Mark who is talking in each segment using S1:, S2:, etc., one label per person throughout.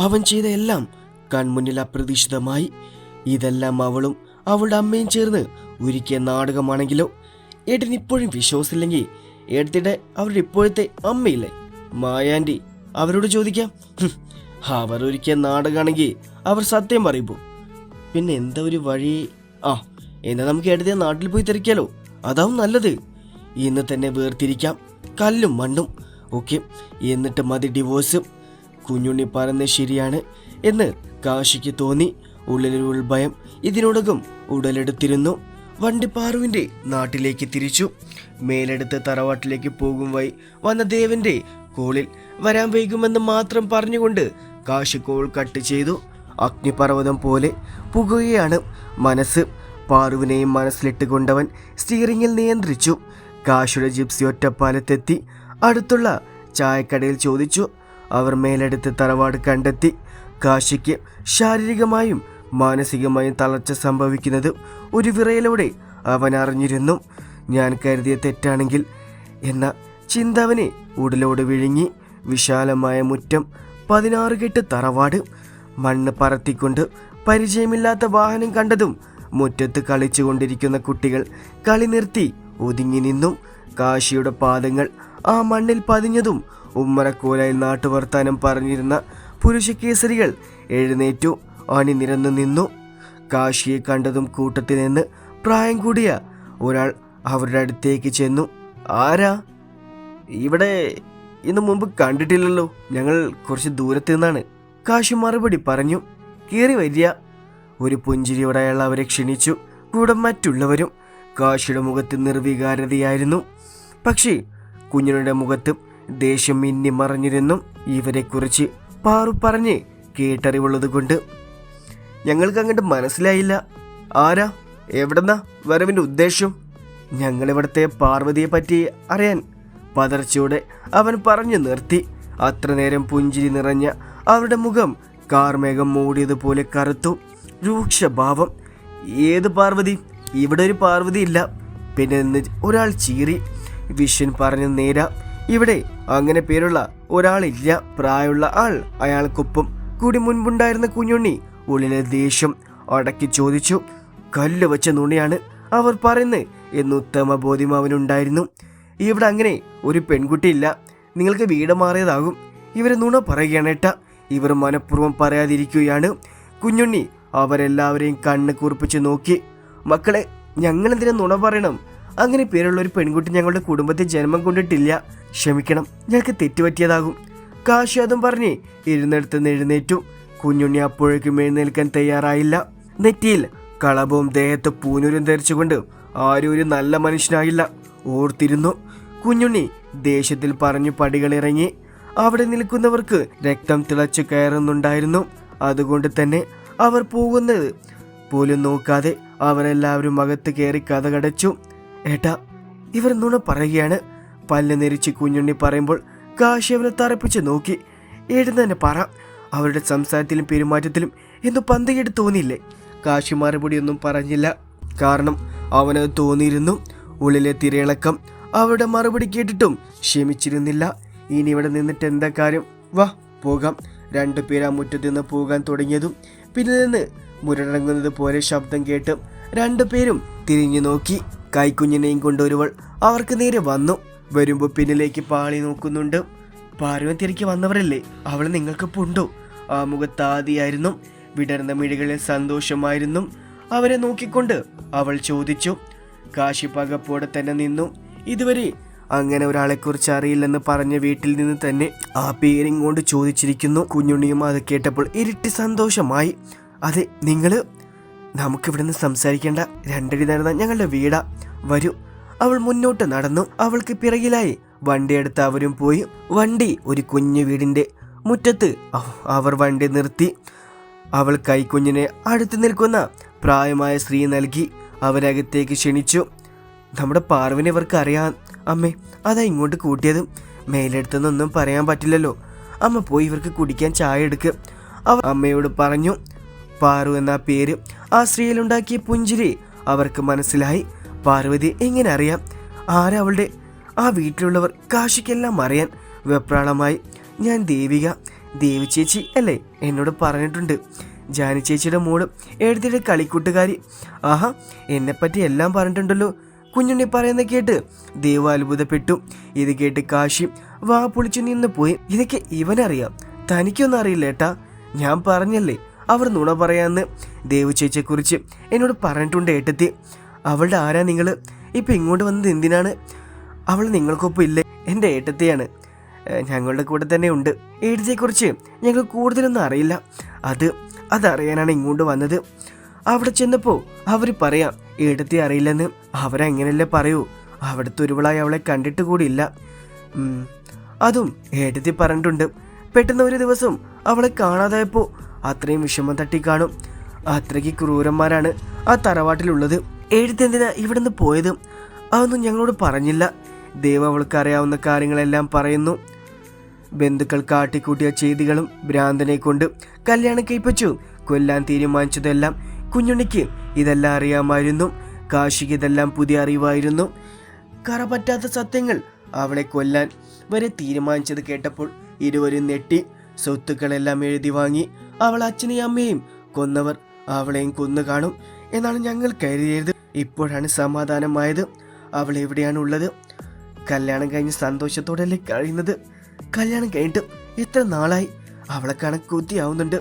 S1: അവൻ ചെയ്ത എല്ലാം കൺമുന്നിൽ അപ്രതീക്ഷിതമായി. ഇതെല്ലാം അവളും അവളുടെ അമ്മയും ചേർന്ന് ഒരുക്കിയ നാടകമാണെങ്കിലോ? ഏട്ടൻ ഇപ്പോഴും വിശ്വാസമില്ലെങ്കിൽ ഏട്ടത്തിയുടെ അവരുടെ ഇപ്പോഴത്തെ അമ്മയില്ലേ? മായാന്റി അവരോട് ചോദിക്കാം. അവർ ഒരുക്കിയ നാടകമാണെങ്കിൽ അവർ സത്യം പറയുമ്പോൾ. പിന്നെ എന്താ ഒരു വഴി? ആ എന്നാ നമുക്ക് ഏട്ടത്തെ നാട്ടിൽ പോയി തിരക്കാലോ അതാവും നല്ലത്. ഇന്ന് തന്നെ വേർതിരിക്കാം. കല്ലും മണ്ണും. ഓക്കെ എന്നിട്ട് മതി ഡിവോഴ്സും. കുഞ്ഞുണ്ണി പറഞ്ഞ ശരിയാണ് എന്ന് കാശിക്ക് തോന്നി ഉള്ളിലൊരു ഉൾഭയം ഇതിനോടകം ഉടലെടുത്തിരുന്നു. വണ്ടി പാറുവിന്റെ നാട്ടിലേക്ക് തിരിച്ചു. മേലെടുത്ത് തറവാട്ടിലേക്ക് പോകും വഴി വന്ന ദേവന്റെ കോളിൽ വരാൻ വൈകുമെന്ന് മാത്രം പറഞ്ഞുകൊണ്ട് കാശി കോൾ കട്ട് ചെയ്തു. അഗ്നിപർവതം പോലെ പുകയാണ് മനസ്സ്. പാറുവിനെയും മനസ്സിലിട്ട് കൊണ്ടവൻ സ്റ്റിയറിംഗിൽ നിയന്ത്രിച്ചു. കാശിയുടെ ജിപ്സി ഒറ്റപ്പാലത്തെത്തി അടുത്തുള്ള ചായക്കടയിൽ ചോദിച്ചു അവർ മേലെടുത്ത് തറവാട് കണ്ടെത്തി. കാശിക്ക് ശാരീരികമായും മാനസികമായും തളർച്ച സംഭവിക്കുന്നത് ഒരു വിറയലോടെ അവൻ അറിഞ്ഞിരുന്നു. ഞാൻ കരുതിയ തെറ്റാണെങ്കിൽ എന്ന ചിന്തവനെ ഉടലോട് വിഴുങ്ങി. വിശാലമായ മുറ്റം പതിനാറ് കെട്ട് തറവാട് മണ്ണ് പറത്തിക്കൊണ്ട് പരിചയമില്ലാത്ത വാഹനം കണ്ടതും മുറ്റത്ത് കളിച്ചുകൊണ്ടിരിക്കുന്ന കുട്ടികൾ കളി നിർത്തി ഒതുങ്ങി നിന്നും. കാശിയുടെ പാദങ്ങൾ ആ മണ്ണിൽ പതിഞ്ഞതും ഉമ്മറക്കോലയിൽ നാട്ടുവർത്താനം പറഞ്ഞിരുന്ന പുരുഷകേസരികൾ എഴുന്നേറ്റു. അണിനിരന്നു നിന്നു. കാശിയെ കണ്ടതും കൂട്ടത്തിൽ നിന്ന് പ്രായം കൂടിയ ഒരാൾ അവരുടെ അടുത്തേക്ക് ചെന്നു. ആരാ? ഇവിടെ ഇന്ന് മുമ്പ് കണ്ടിട്ടില്ലല്ലോ. ഞങ്ങൾ കുറച്ച് ദൂരത്ത് നിന്നാണ് കാശി മറുപടി പറഞ്ഞു. കയറി വരിക. ഒരു പുഞ്ചിരിയോടെ അയാൾ അവരെ ക്ഷണിച്ചു. കൂടെ മറ്റുള്ളവരും. കാശിയുടെ മുഖത്ത് നിർവികാരതയായിരുന്നു. പക്ഷേ കുഞ്ഞിനുടെ മുഖത്ത് ദേഷ്യം മിന്നി ഇവരെ ഇവരെക്കുറിച്ച് പാറു പറഞ്ഞ് കേട്ടറിവുള്ളത് കൊണ്ട് ഞങ്ങൾക്ക് അങ്ങോട്ട് മനസ്സിലായില്ല. ആരാ? എവിടെന്നാ? വരവിന്റെ ഉദ്ദേശം? ഞങ്ങളിവിടുത്തെ പാർവതിയെ പറ്റി അറിയാൻ പതർച്ചയോടെ അവൻ പറഞ്ഞു നിർത്തി. അത്ര നേരം പുഞ്ചിരി നിറഞ്ഞ അവരുടെ മുഖം കാർമേഘം മൂടിയതുപോലെ കറുത്തു. രൂക്ഷഭാവം. ഏത് പാർവതി? ഇവിടെ ഒരു പാർവതി ഇല്ല പിന്നെ നിന്ന് ഒരാൾ ചീറി. വിഷൻ പറഞ്ഞു നേരാ. ഇവിടെ അങ്ങനെ പേരുള്ള ഒരാളില്ല. പ്രായമുള്ള ആൾ അയാൾക്കൊപ്പം കൂടി മുൻപുണ്ടായിരുന്ന കുഞ്ഞുണ്ണി ഉള്ളിലെ ദേഷ്യം അടക്കി ചോദിച്ചു കല്ല് വെച്ച നുണിയാണ് അവർ പറയുന്നത്? എന്ന് ഉത്തമ ബോധ്യം അവനുണ്ടായിരുന്നു. ഇവിടെ അങ്ങനെ ഒരു പെൺകുട്ടി ഇല്ല നിങ്ങൾക്ക് വീട് മാറിയതാകും. ഇവരെ നുണ പറയുകയാണ് ഏട്ടാ ഇവർ മനഃപൂർവം പറയാതിരിക്കുകയാണ്. കുഞ്ഞുണ്ണി അവരെല്ലാവരെയും കണ്ണ് കുറിപ്പിച്ച് നോക്കി മക്കളെ ഞങ്ങളെന്തിനാ നുണ പറയണം? അങ്ങനെ പേരുള്ള ഒരു പെൺകുട്ടി ഞങ്ങളുടെ കുടുംബത്തെ ജന്മം കൊണ്ടിട്ടില്ല. ക്ഷമിക്കണം ഞങ്ങൾക്ക് തെറ്റുപറ്റിയതാകും. കാശി അതും പറഞ്ഞ് ഇരുന്നിടത്ത് എഴുന്നേറ്റു. കുഞ്ഞുണ്ണി അപ്പോഴേക്കും എഴുന്നേൽക്കാൻ തയ്യാറായില്ല. നെറ്റിയിൽ കളവും ദേഹത്ത് പൂനൂരും ധരിച്ചുകൊണ്ട് ആരും ഒരു നല്ല മനുഷ്യനായില്ല. ഓർത്തിരുന്നു. കുഞ്ഞുണ്ണി ദേഷ്യത്തിൽ പറഞ്ഞു പടികളിറങ്ങി. അവിടെ നിൽക്കുന്നവർക്ക് രക്തം തിളച്ചു കയറുന്നുണ്ടായിരുന്നു. അതുകൊണ്ട് തന്നെ അവർ പോകുന്നത് പോലും നോക്കാതെ അവരെല്ലാവരും അകത്ത് കയറി കഥകടച്ചു ഏട്ടാ ഇവർ നുണ പറയുകയാണ്. പല്ല് നെരിച്ച് കുഞ്ഞുണ്ണി പറയുമ്പോൾ കാശി അവനെ തറപ്പിച്ച് നോക്കി. ഏട്ടൻ തന്നെ പറ അവരുടെ സംസാരത്തിലും പെരുമാറ്റത്തിലും എന്തോ പന്തകേട് തോന്നിയില്ലേ? കാശി മറുപടിയൊന്നും പറഞ്ഞില്ല. കാരണം അവന് തോന്നിയിരുന്നു. ഉള്ളിലെ തിരയിളക്കം അവരുടെ മറുപടി കേട്ടിട്ടും ക്ഷമിച്ചിരുന്നില്ല. ഇനി ഇവിടെ നിന്നിട്ട് എന്താ കാര്യം? വാ പോകാം. രണ്ടുപേർ ആ മുറ്റത്ത് നിന്ന് പോകാൻ തുടങ്ങിയതും പിന്നെ നിന്ന് മുരടങ്ങുന്നത് പോലെ ശബ്ദം കേട്ട് രണ്ടുപേരും തിരിഞ്ഞു നോക്കി. കൈക്കുഞ്ഞിനെയും കൊണ്ടൊരുവൾ അവർക്ക് നേരെ വന്നു. വരുമ്പോൾ പിന്നിലേക്ക് പാളി നോക്കുന്നുണ്ട്. പാർവൻ വന്നവരല്ലേ? അവൾ നിങ്ങൾക്ക് പുണ്ടോ. ആ മുഖത്താദിയായിരുന്നു. വിടർന്ന മിഴികളിൽ സന്തോഷമായിരുന്നു. അവരെ നോക്കിക്കൊണ്ട് അവൾ ചോദിച്ചു. കാശി പകപ്പോടെ തന്നെ നിന്നു. ഇതുവരെ അങ്ങനെ ഒരാളെക്കുറിച്ച് അറിയില്ലെന്ന് പറഞ്ഞ വീട്ടിൽ നിന്ന് തന്നെ ആ പേരിങ്ങോട്ട് ചോദിച്ചിരിക്കുന്നു. കുഞ്ഞുണ്ണിയും അത് കേട്ടപ്പോൾ ഇരട്ടി സന്തോഷമായി. അതെ നിങ്ങൾ നമുക്കിവിടെ നിന്ന് സംസാരിക്കേണ്ട രണ്ടടി നടന്ന ഞങ്ങളുടെ വീടാ. വരൂ. അവൾ മുന്നോട്ട് നടന്നു. അവൾക്ക് പിറകിലായി വണ്ടിയെടുത്ത് അവരും പോയി. വണ്ടി ഒരു കുഞ്ഞു വീടിന്റെ മുറ്റത്ത്. അവർ വണ്ടി നിർത്തി. അവൾ കൈക്കുഞ്ഞിനെ അടുത്ത് നിൽക്കുന്ന പ്രായമായ സ്ത്രീ നൽകി. അവരകത്തേക്ക് ക്ഷണിച്ചു. നമ്മുടെ പാർവിനെ ഇവർക്ക് അറിയാം. അമ്മേ അതാ ഇങ്ങോട്ട് കൂട്ടിയത്. മേലെടുത്തെന്നൊന്നും പറയാൻ പറ്റില്ലല്ലോ. അമ്മ പോയി ഇവർക്ക് കുടിക്കാൻ ചായ എടുക്ക്. അവർ അമ്മയോട് പറഞ്ഞു. പാറു എന്ന പേര് ആ സ്ത്രീയിലുണ്ടാക്കിയ പുഞ്ചിരി അവർക്ക് മനസ്സിലായി. പാർവതി എങ്ങനെ അറിയാം? ആരവളുടെ ആ വീട്ടിലുള്ളവർ കാശിക്കെല്ലാം അറിയാൻ വെപ്രാളമായി. ഞാൻ ദേവിക ദേവി ചേച്ചി അല്ലേ? എന്നോട് പറഞ്ഞിട്ടുണ്ട്. ജാനി ചേച്ചിയുടെ മോൾ എഴുതിയുടെ കളിക്കൂട്ടുകാരി. ആഹാ എന്നെപ്പറ്റി എല്ലാം പറഞ്ഞിട്ടുണ്ടല്ലോ. കുഞ്ഞുണ്ണി പറയുന്ന കേട്ട് ദേവ അത്ഭുതപ്പെട്ടു. ഇത് കേട്ട് കാശി വാ പൊളിച്ചു നിന്ന് പോയി. ഇതൊക്കെ ഇവനറിയാം. തനിക്കൊന്നും അറിയില്ല ഏട്ടാ. ഞാൻ പറഞ്ഞല്ലേ അവർ നുണ പറയാന്ന് ദേവു ചേച്ചിയെക്കുറിച്ച് എന്നോട് പറഞ്ഞിട്ടുണ്ട് ഏട്ടത്തി. അവളുടെ ആരാ നിങ്ങൾ ഇപ്പം ഇങ്ങോട്ട് വന്നത് എന്തിനാണ്? അവൾ നിങ്ങൾക്കൊപ്പം ഇല്ലേ? എന്റെ ഏട്ടത്തെയാണ്. ഞങ്ങളുടെ കൂടെ തന്നെ ഉണ്ട്. ഏട്ടത്തെക്കുറിച്ച് ഞങ്ങൾ കൂടുതലൊന്നും അറിയില്ല. അത് അതറിയാനാണ് ഇങ്ങോട്ട് വന്നത്. അവിടെ ചെന്നപ്പോൾ അവർ പറയാം ഏട്ടത്തെ അറിയില്ലെന്ന്. അവരങ്ങനെയല്ലേ പറയൂ. അവിടുത്തെ ഒരുവളായി അവളെ കണ്ടിട്ട് കൂടിയില്ല അതും ഏട്ടത്തി പറഞ്ഞിട്ടുണ്ട്. പെട്ടെന്ന് ഒരു ദിവസം അവളെ കാണാതായപ്പോൾ അത്രയും വിഷമം തട്ടി കാണും അത്രയ്ക്ക് ക്രൂരന്മാരാണ് ആ തറവാട്ടിലുള്ളത്. എഴുത്തെന്തിനാ ഇവിടുന്ന് പോയത്? അതൊന്നും ഞങ്ങളോട് പറഞ്ഞില്ല. ദൈവം അവൾക്ക് അറിയാവുന്ന കാര്യങ്ങളെല്ലാം പറയുന്നു. ബന്ധുക്കൾ കാട്ടിക്കൂട്ടിയ ചെയ്തികളും ഭ്രാന്തനെ കൊണ്ട് കല്യാണം കഴിപ്പിച്ചു. കൊല്ലാൻ തീരുമാനിച്ചതെല്ലാം കുഞ്ഞുണ്ണിക്ക് ഇതെല്ലാം അറിയാമായിരുന്നു. കാശിക്ക് ഇതെല്ലാം പുതിയ അറിവായിരുന്നു. കറ പറ്റാത്ത സത്യങ്ങൾ അവളെ കൊല്ലാൻ വരെ തീരുമാനിച്ചത് കേട്ടപ്പോൾ ഇരുവരും നെട്ടി സ്വത്തുക്കളെല്ലാം എഴുതി വാങ്ങി. അവൾ അച്ഛനെയും അമ്മയെയും കൊന്നവർ അവളെയും കൊന്നു കാണും എന്നാണ് ഞങ്ങൾ കരുതിയത്. ഇപ്പോഴാണ് സമാധാനമായത്. അവൾ എവിടെയാണ് ഉള്ളത് കല്യാണം കഴിഞ്ഞ് സന്തോഷത്തോടെയല്ലേ കഴിയുന്നത്? കല്യാണം കഴിഞ്ഞിട്ട് എത്ര നാളായി? അവളെ കാണാൻ ആവുന്നുണ്ട്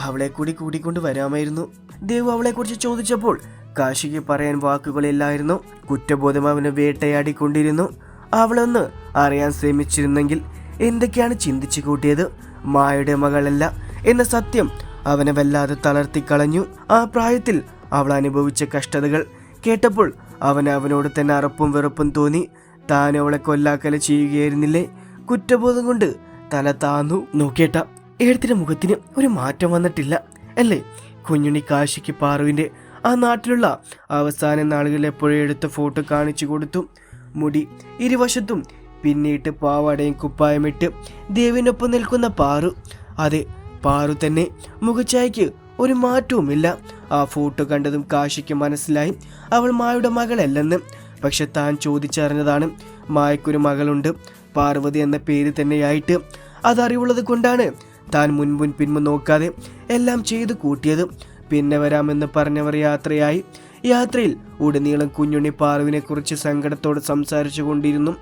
S1: അവളെ കൂടി കൂടിക്കൊണ്ട് വരാമായിരുന്നു. ദേവ് അവളെ കുറിച്ച് ചോദിച്ചപ്പോൾ കാശിക്ക് പറയാൻ വാക്കുകളില്ലായിരുന്നു. കുറ്റബോധം അവന് വേട്ടയാടിക്കൊണ്ടിരുന്നു. അവളൊന്ന് അറിയാൻ ശ്രമിച്ചിരുന്നെങ്കിൽ എന്തൊക്കെയാണ് ചിന്തിച്ചു കൂട്ടിയത്? മായയുടെ മകളല്ല. എന്ന സത്യം അവനെ വല്ലാതെ തളർത്തിക്കളഞ്ഞു ആ പ്രായത്തിൽ അവൾ അനുഭവിച്ച കഷ്ടതകൾ കേട്ടപ്പോൾ അവന് അവനോട് തന്നെ അറപ്പും വെറുപ്പും തോന്നി. താൻ അവളെ കൊല്ലാക്കല ചെയ്യുകയായിരുന്നില്ലേ? കുറ്റബോധം കൊണ്ട് തല താന്നു. നോക്കിയേട്ട ഏഴത്തിന്റെ മുഖത്തിന് ഒരു മാറ്റം വന്നിട്ടില്ല അല്ലേ? കുഞ്ഞുണ്ണി കാശിക്ക് പാറുവിന്റെ ആ നാട്ടിലുള്ള അവസാന നാളുകളിൽ എപ്പോഴും എടുത്ത ഫോട്ടോ കാണിച്ചു കൊടുത്തു. മുടി ഇരുവശത്തും പിന്നീട്ട് പാവാടയും കുപ്പായമിട്ട് ദേവിനൊപ്പം നിൽക്കുന്ന പാറു. അതെ പാറു തന്നെ മുഖച്ചായ്ക്ക് ഒരു മാറ്റവുമില്ല. ആ ഫോട്ടോ കണ്ടതും കാശിക്ക് മനസ്സിലായി. അവൾ മായുടെ മകളല്ലെന്ന്. പക്ഷെ താൻ ചോദിച്ചറിഞ്ഞതാണ് മായക്കൊരു മകളുണ്ട്. പാർവതി എന്ന പേര് തന്നെയായിട്ട് അതറിവുള്ളത് കൊണ്ടാണ് താൻ മുൻപുൻ പിൻമുൻ നോക്കാതെ എല്ലാം ചെയ്തു കൂട്ടിയത്. പിന്നെ വരാമെന്ന് പറഞ്ഞവർ യാത്രയായി. യാത്രയിൽ ഉടനീളം കുഞ്ഞുണ്ണി പാറുവിനെ കുറിച്ച് സങ്കടത്തോടെ സംസാരിച്ചു കൊണ്ടിരുന്നു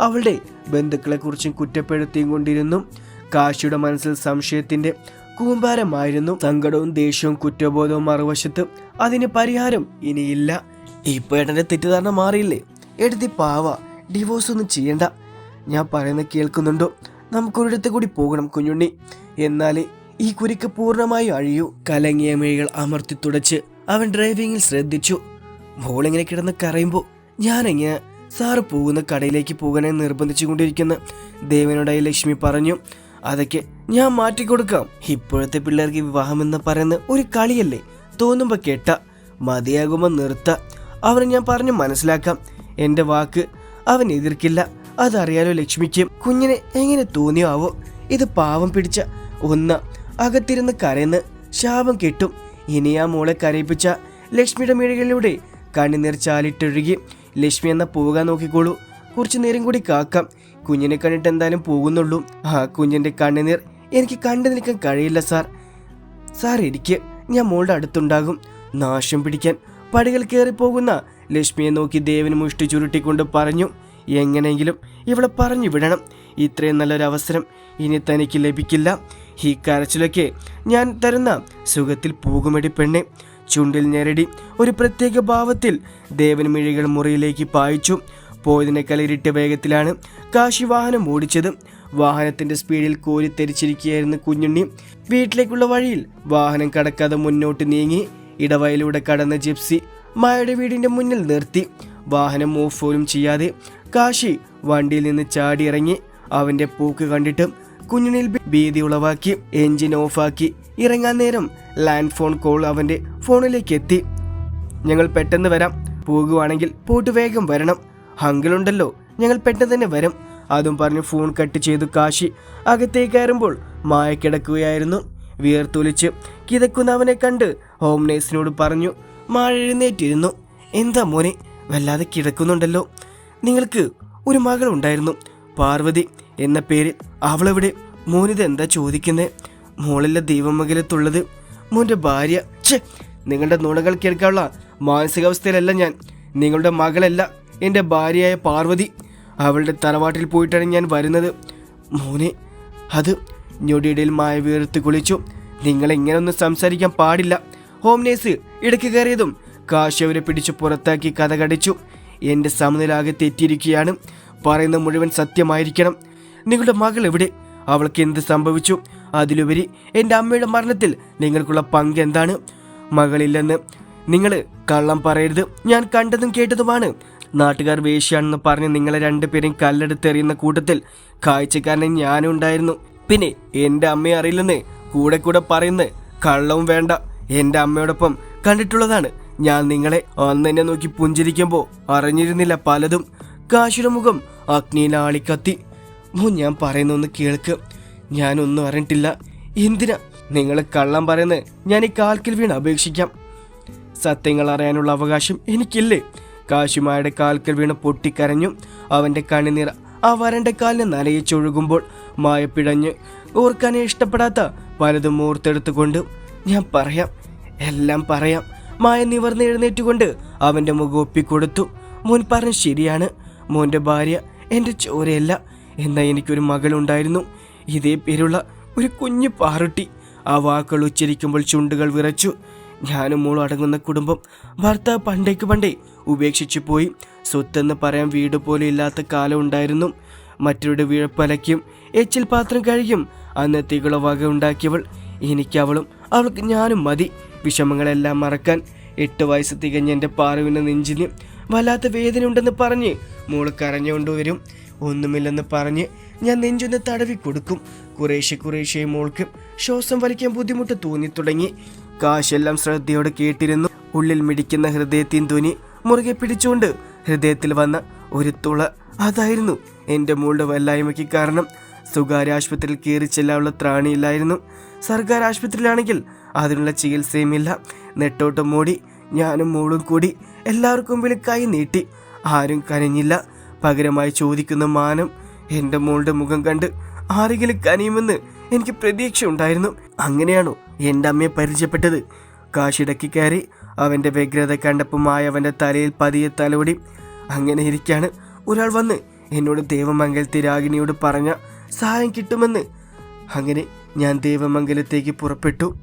S1: അവളുടെ ബന്ധുക്കളെക്കുറിച്ചും കുറ്റപ്പെടുത്തിയും കൊണ്ടിരുന്നു. കാശിയുടെ മനസ്സിൽ സംശയത്തിന്റെ കൂമ്പാരമായിരുന്നു. സങ്കടവും ദേഷ്യവും കുറ്റബോധവും മറുവശത്ത് അതിന് പരിഹാരം ഇനിയില്ല. ഇപ്പൊ ഏട്ടന്റെ തെറ്റിദ്ധാരണ മാറിയില്ലേ? എടുത്തി പാവ ഡിവോഴ്സ് ഒന്നും ചെയ്യണ്ട. ഞാൻ പറയുന്നത് കേൾക്കുന്നുണ്ടോ? നമുക്കൊരിടത്ത് കൂടി പോകണം കുഞ്ഞുണ്ണി. എന്നാലേ ഈ കുരുക്ക് പൂർണമായി അഴിയൂ. കലങ്ങിയ മേഴികൾ അമർത്തി തുടച്ച് അവൻ ഡ്രൈവിംഗിൽ ശ്രദ്ധിച്ചു. മോളിങ്ങനെ കിടന്ന് കരയുമ്പോൾ ഞാനെങ്ങനെ സാറ് പോകുന്ന കടയിലേക്ക് പോകാനായി നിർബന്ധിച്ചുകൊണ്ടിരിക്കുന്ന? ദേവനോടായി ലക്ഷ്മി പറഞ്ഞു അതൊക്കെ ഞാൻ മാറ്റിക്കൊടുക്കാം. ഇപ്പോഴത്തെ പിള്ളേർക്ക് വിവാഹമെന്ന് പറയുന്ന ഒരു കളിയല്ലേ? തോന്നുമ്പോ കേട്ട മതിയാകുമ്പോൾ നിർത്ത. അവനെ ഞാൻ പറഞ്ഞു മനസ്സിലാക്കാം. എന്റെ വാക്ക് അവൻ എതിർക്കില്ല. അതറിയാലോ ലക്ഷ്മിക്ക് കുഞ്ഞിനെ എങ്ങനെ തോന്നിയോ ആവോ? ഇത് പാവം പിടിച്ച ഒന്ന് അകത്തിരുന്ന് കരയുന്ന ശാപം കിട്ടും. ഇനി ആ മോളെ കരയിപ്പിച്ച ലക്ഷ്മിയുടെ മിഴികളിലൂടെ കണ്ണുനീർ ചാലിട്ടൊഴുകി ലക്ഷ്മി എന്ന പോകാൻ നോക്കിക്കോളൂ. കുറച്ചു നേരം കൂടി കാക്കാം. കുഞ്ഞിനെ കണ്ടിട്ട് എന്തായാലും പോകുന്നുള്ളൂ. ആ കുഞ്ഞിന്റെ കണ്ണുനീർ എനിക്ക് കണ്ടു നിൽക്കാൻ കഴിയില്ല സാർ. സാർ എനിക്ക് ഞാൻ മോളുടെ അടുത്തുണ്ടാകും. നാശം പിടിക്കാൻ പടികൾ കയറി പോകുന്ന ലക്ഷ്മിയെ നോക്കി ദേവന് മുഷ്ടി ചുരുട്ടിക്കൊണ്ട് പറഞ്ഞു എങ്ങനെയെങ്കിലും ഇവളെ പറഞ്ഞു വിടണം. ഇത്രയും നല്ലൊരവസരം ഇനി തനിക്ക് ലഭിക്കില്ല. ഈ കരച്ചിലൊക്കെ ഞാൻ തരുന്ന സുഖത്തിൽ പോകുമടി പെണ്ണെ. ചുണ്ടിൽ ഞെരടി ഒരു പ്രത്യേക ഭാവത്തിൽ ദേവൻ മിഴികൾ മുറിയിലേക്ക് പായിച്ചു. പോയതിനേക്കാൾ ഇരട്ടി വേഗത്തിലാണ് കാശി വാഹനം ഓടിച്ചത്. വാഹനത്തിന്റെ സ്പീഡിൽ കോരിത്തെരിച്ചിരിക്കുകയായിരുന്നു കുഞ്ഞുണ്ണി. വീട്ടിലേക്കുള്ള വഴിയിൽ വാഹനം കടക്കാതെ മുന്നോട്ട് നീങ്ങി ഇടവയലൂടെ കടന്ന ജിപ്സി മായയുടെ വീടിന്റെ മുന്നിൽ നിർത്തി. വാഹനം ഓഫ് പോലും ചെയ്യാതെ കാശി വണ്ടിയിൽ നിന്ന് ചാടിയിറങ്ങി അവന്റെ പൂക്ക് കണ്ടിട്ട് കുഞ്ഞുണ്ണിൽ ഭീതി ഉളവാക്കി എഞ്ചിൻ ഓഫാക്കി ഇറങ്ങാൻ നേരം ലാൻഡ് ഫോൺ കോൾ അവന്റെ ഫോണിലേക്ക് എത്തി. ഞങ്ങൾ പെട്ടെന്ന് വരാം. പോകുവാണെങ്കിൽ പോട്ട് വേഗം വരണം. ഹങ്കിളുണ്ടല്ലോ ഞങ്ങൾ പെട്ടെന്ന് തന്നെ വരും. അതും പറഞ്ഞ് ഫോൺ കട്ട് ചെയ്തു കാശി. അകത്തേക്ക് കയറുമ്പോൾ മായ കിടക്കുകയായിരുന്നു. വിയർത്തൊലിച്ച് കിതക്കുന്ന അവനെ കണ്ട് ഹോം നേഴ്സിനോട് പറഞ്ഞു മായ എഴുന്നേറ്റിരുന്നു. എന്താ മോനെ? വല്ലാതെ കിടക്കുന്നുണ്ടല്ലോ. നിങ്ങൾക്ക് ഒരു മകളുണ്ടായിരുന്നു. പാർവതി എന്ന പേര് അവളെവിടെ? മോനിത് എന്താ ചോദിക്കുന്നത് മോളിലെ ദൈവമകലത്തുള്ളത്. മോന്റെ ഭാര്യ. ഛേ നിങ്ങളുടെ നുണകൾ കേൾക്കാനുള്ള മാനസികാവസ്ഥയിലല്ല ഞാൻ. നിങ്ങളുടെ മകളല്ല. എന്റെ ഭാര്യയായ പാർവതി അവളുടെ തറവാട്ടിൽ പോയിട്ടാണ് ഞാൻ വരുന്നത്. മോനെ അത് ഞൊടിയിടയിൽ മായ വീർത്ത് കുളിച്ചു. നിങ്ങൾ ഇങ്ങനൊന്നും സംസാരിക്കാൻ പാടില്ല. ഹോം നേഴ്സ് ഇടയ്ക്ക് കയറിയതും കാശവരെ പിടിച്ചു പുറത്താക്കി കഥ കടിച്ചു. എന്റെ സമനിലാകെ തെറ്റിയിരിക്കുകയാണ്. പറയുന്ന മുഴുവൻ സത്യമായിരിക്കണം. നിങ്ങളുടെ മകൾ എവിടെ? അവൾക്ക് എന്ത് സംഭവിച്ചു? അതിലുപരി എന്റെ അമ്മയുടെ മരണത്തിൽ നിങ്ങൾക്കുള്ള പങ്ക് എന്താണ്? മകളില്ലെന്ന് നിങ്ങൾ കള്ളം പറയരുത്. ഞാൻ കണ്ടതും കേട്ടതുമാണ്. നാട്ടുകാർ വേശ്യാണെന്ന് പറഞ്ഞ് നിങ്ങളെ രണ്ടുപേരും കല്ലെടുത്തെറിയുന്ന കൂട്ടത്തിൽ കാഴ്ചക്കാരനെ ഞാനും ഉണ്ടായിരുന്നു. പിന്നെ എന്റെ അമ്മയെ അറിയില്ലെന്ന് കൂടെ കൂടെ പറയുന്ന കള്ളവും വേണ്ട. എന്റെ അമ്മയോടൊപ്പം കണ്ടിട്ടുള്ളതാണ്. ഞാൻ നിങ്ങളെ അന്ന് എന്നെ നോക്കി പുഞ്ചിരിക്കുമ്പോൾ അറിഞ്ഞിരുന്നില്ല പലതും. കാശിയുടെ മുഖം അഗ്നിയിൽ ആളിക്കത്തി. മോ ഞാൻ പറയുന്നൊന്ന് കേൾക്ക്. ഞാനൊന്നും അറിഞ്ഞിട്ടില്ല. എന്തിനാ നിങ്ങൾ കള്ളം പറയുന്നത്? ഞാൻ ഈ കാൽക്കിൽ വീണ് അപേക്ഷിക്കാം. സത്യങ്ങൾ അറിയാനുള്ള അവകാശം എനിക്കില്ലേ? കാശുമായുടെ കാൽക്കൽ വീണ് പൊട്ടിക്കരഞ്ഞു. അവന്റെ കണ്ണുനീർ ആ വരണ്ട കാലിനെ നനയിച്ചൊഴുകുമ്പോൾ മായ പിഴഞ്ഞ് ഓർക്കാനേ ഇഷ്ടപ്പെടാത്ത പലതും ഓർത്തെടുത്തുകൊണ്ട് ഞാൻ പറയാം എല്ലാം പറയാം. മായ നിവർന്ന് എഴുന്നേറ്റുകൊണ്ട് അവന്റെ മുഖം ഒപ്പിക്കൊടുത്തു. മോൻ പറഞ്ഞ ശരിയാണ്. മോന്റെ ഭാര്യ എന്റെ ചോരയല്ല. എന്നാൽ എനിക്കൊരു മകളുണ്ടായിരുന്നു. ഇതേ പേരുള്ള ഒരു കുഞ്ഞു പാറുട്ടി. ആ വാക്കുകൾ ഉച്ചരിക്കുമ്പോൾ ചുണ്ടുകൾ വിറച്ചു. ഞാനും മോളും അടങ്ങുന്ന കുടുംബം. ഭർത്താവ് പണ്ടേക്ക് പണ്ടേ ഉപേക്ഷിച്ചു പോയി. സ്വത്തെന്ന് പറയാൻ വീട് പോലും ഇല്ലാത്ത കാലം ഉണ്ടായിരുന്നു. മറ്റൊരു വീഴപ്പലയ്ക്കും എച്ചിൽ പാത്രം കഴിയും. അന്ന് തികള വക ഉണ്ടാക്കിയവൾ എനിക്കവളും അവൾക്ക് ഞാനും മതി. വിഷമങ്ങളെല്ലാം മറക്കാൻ എട്ട് വയസ്സ് തികഞ്ഞ എന്റെ പാറുവിന്റെ നെഞ്ചിന് വല്ലാത്ത വേദന ഉണ്ടെന്ന് പറഞ്ഞ് മോൾ കരഞ്ഞുകൊണ്ടുവരും ഒന്നുമില്ലെന്ന് പറഞ്ഞ് ഞാൻ നെഞ്ചൊന്ന് തടവി കൊടുക്കും. കുറേശ്ശെ കുറേശ്ശെ മോൾക്ക് ശ്വാസം വലിക്കാൻ ബുദ്ധിമുട്ട് തോന്നി തുടങ്ങി കാശെല്ലാം ശ്രദ്ധയോടെ കേട്ടിരുന്നു. ഉള്ളിൽ മിടിക്കുന്ന ഹൃദയത്തിൻ ധ്വനി മുറുകെ പിടിച്ചുകൊണ്ട് ഹൃദയത്തിൽ വന്ന ഒരു തുള. അതായിരുന്നു എന്റെ മോളുടെ വല്ലായ്മയ്ക്ക് കാരണം. സ്വകാര്യ ആശുപത്രിയിൽ കയറി ചെല്ലാനുള്ള ത്രാണിയില്ലായിരുന്നു. സർക്കാർ ആശുപത്രിയിലാണെങ്കിൽ അതിനുള്ള ചികിത്സയുമില്ല. നെട്ടോട്ടം മൂടി ഞാനും മോളും കൂടി എല്ലാവർക്കും മുമ്പിൽ കൈ നീട്ടി. ആരും കരഞ്ഞില്ല. പകരമായി ചോദിക്കുന്ന മാനം എന്റെ മോളുടെ മുഖം കണ്ട് ആരെങ്കിലും കനിയുമെന്ന് എനിക്ക് പ്രതീക്ഷ ഉണ്ടായിരുന്നു അങ്ങനെയാണോ എന്റെ അമ്മയെ പരിചയപ്പെട്ടത്? കാശിടക്കി കയറി അവന്റെ വ്യഗ്രത കണ്ടപ്പുമായി അവന്റെ തലയിൽ പതിയെ തലോടി. അങ്ങനെ ഇരിക്കാണ്. ഒരാൾ വന്ന് എന്നോട് ദേവമംഗലത്തെ രാഗിണിയോട് പറഞ്ഞ സഹായം കിട്ടുമെന്ന്. അങ്ങനെ ഞാൻ ദേവമംഗലത്തേക്ക് പുറപ്പെട്ടു.